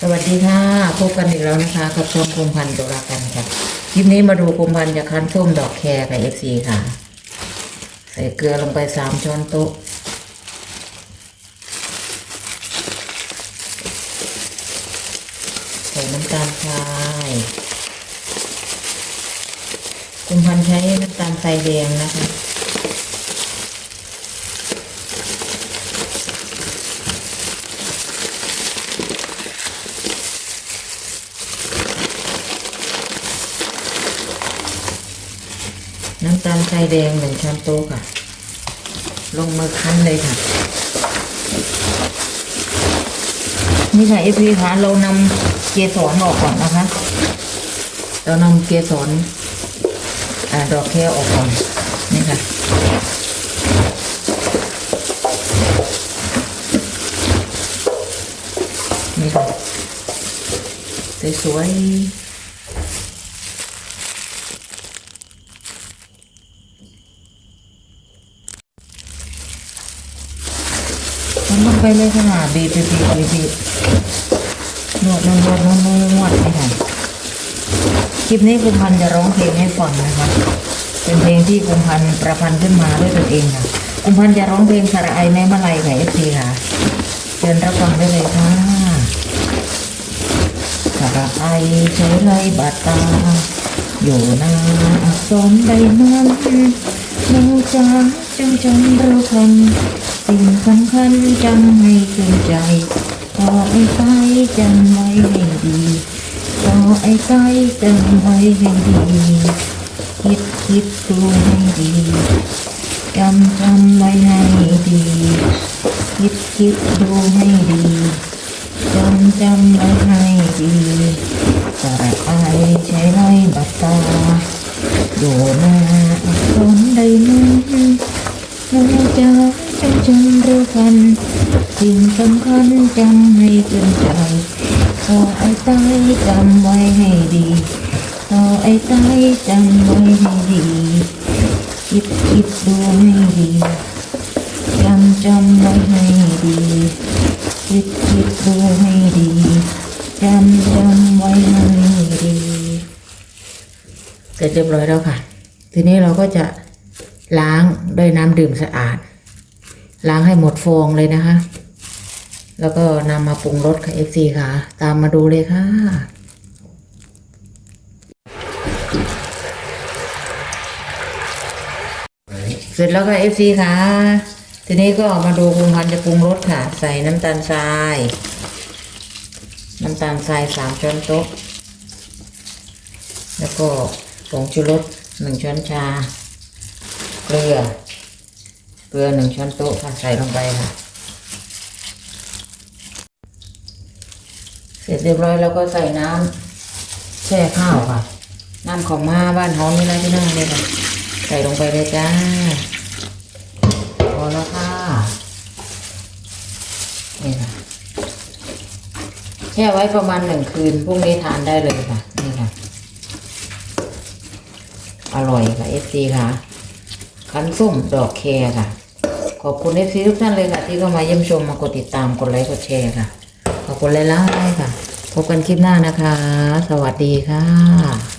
สวัสดีค่ะ พบกันอีกแล้วนะคะกับช่องคมพันธ์ตัวรักกันค่ะ คลิปนี้มาดูคุมพันธ์จะคั้นส้มดอกแคร์กับเอฟซีค่ะ ใส่เกลือลงไปสามช้อนโต๊ะ ใส่น้ำตาลทรายคุมพันธ์ใช้น้ำตาลทรายแดงนะคะ น้ำตาลทรายแดงหนึ่งช้อนโต๊ะค่ะ ลงมือคั้นเลยค่ะ นี่ค่ะเอฟพีคะเรานำเกสรออกก่อนนะคะ เรานำเกสรอ่าดอกแครออกก่อนนี่ค่ะนี่ค่ะสวยๆ มันลงไปเลยค่ะบีบบีบบีบบีบบีบนวดนวดนวดนวดนวดนี่ค่ะคลิปนี้คุณพันจะร้องเพลงให้ฟังนะคะ เป็นเพลงที่คุณพันประพันธ์ขึ้นมาด้วยตนเองค่ะคุณพันจะร้องเพลงสระไอแม่มาลัยค่ะเอฟซีค่ะเชิญรับฟังได้เลยค่ะสระไอใช้ไรบาดตา อยู่นาอักษรใดนั้นหนูจ๋าจงจำเราคำ สิ่งสำคัญจำให้ขึ้นใจต่อไอ้ใจจำไว้ให้ดีต่อไอ้ใจจำไว้ให้ดีคิดคิดดูให้ดีจำจำไว้ให้ดีคิดคิดดูให้ดีจำจำไว้ให้ดีสระอใช้ไรบัตตาอยู่หน้าอักษรใดนั้นเราจะ จำจำรู้กันสิ่งสำคัญจำให้ขึ้นใจขอไอ้ใต้จำไว้ให้ดีขอไอ้ใต้จำไว้ให้ดีคิดคิดดูให้ดีจำจำไว้ให้ดีคิดคิดดูให้ดีจำจำไว้ให้ดีเสร็จเรียบร้อยแล้วค่ะ ทีนี้เราก็จะล้างด้วยน้ำดื่มสะอาด ล้างให้หมดฟองเลยนะคะ แล้วก็นำมาปรุงรสค่ะ FC ค่ะ ตามมาดูเลยค่ะเสร็จแล้วค่ะ FC ค่ะ ทีนี้ก็มาดูคุณพันจะปรุงรสค่ะ ใส่น้ำตาลทราย น้ำตาลทรายสามช้อนโต๊ะ แล้วก็ผงชูรสหนึ่งช้อนชา เกลือ เกลือหนึ่งช้อนโต๊ะค่ะใส่ลงไปค่ะ เสร็จเรียบร้อยแล้วก็ใส่น้ำแช่ข้าวค่ะ น้ำของมาบ้านเฮานี่นะที่นั่งเลยค่ะ ใส่ลงไปเลยจ้าพอแล้วค่ะนี่ค่ะแช่ไว้ประมาณหนึ่งคืนพรุ่งนี้ทานได้เลยค่ะ นี่ค่ะ อร่อยค่ะเอฟซีค่ะ คันส้มดอกแคร์ค่ะ ขอบคุณเอฟซีทุกท่านเลยค่ะ ที่เข้ามาเยี่ยมชมมากดติดตามกดไลค์กดแชร์ค่ะ ขอบคุณเลยล่ะค่ะ พบกันคลิปหน้านะคะ สวัสดีค่ะ